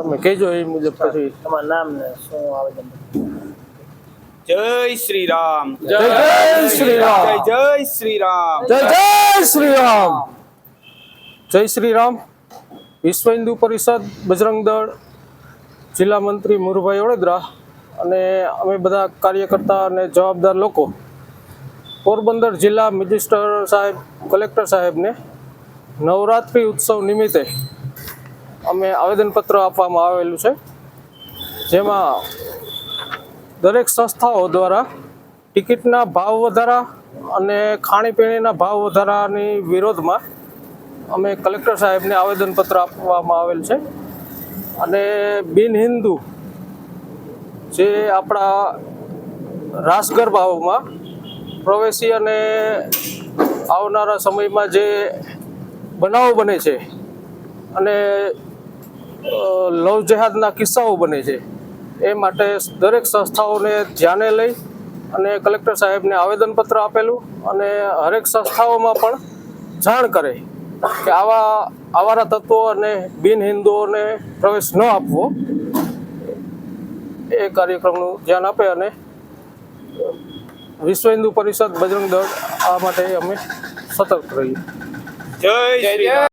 તમે કહેજો એ મુજબ પછી. તમારું નામ ને શું આવેદન? જય શ્રી રામ જય જય શ્રી રામ જય જય શ્રી રામ જય જય શ્રી રામ જય શ્રી રામ વિશ્વ હિન્દુ પરિષદ બજરંગ દળ જિલ્લા મંત્રી મુરુભાઈ વડોદરા અને અમે બધા કાર્યકર્તા અને જવાબદાર લોકો પોરબંદર જિલ્લા મેજિસ્ટર સાહેબ કલેક્ટર સાહેબને નવરાત્રિ ઉત્સવ નિમિત્તે અમે આવેદનપત્ર આપવામાં આવેલું છે. જેમાં દરેક સંસ્થાઓ દ્વારા ટિકિટના ભાવ વધારા અને ખાણીપીણીના ભાવ વધારાની વિરોધમાં અમે કલેક્ટર સાહેબને આવેદનપત્ર આપવામાં આવેલ છે. અને બિન હિન્દુ જે આપણા રાસ ગરબાઓમાં પ્રવેશી અને આવનારા સમયમાં જે બનાવો બને છે અને લવ જેહાદના કિસ્સાઓ બને છે. એ માટે દરેક સંસ્થાઓને ધ્યાને લઈ અને કલેક્ટર સાહેબને આવેદનપત્ર આપેલું અને હરેક સંસ્થાઓમાં પણ જાણ કરે કે આવા, આવારા તત્વો અને બિન હિન્દુઓને પ્રવેશ ન આપવો. એ કાર્યક્રમનું ધ્યાન આપે અને વિશ્વ હિન્દુ પરિષદ બજરંગ દળ આ માટે અમે સતર્ક રહીએ. જય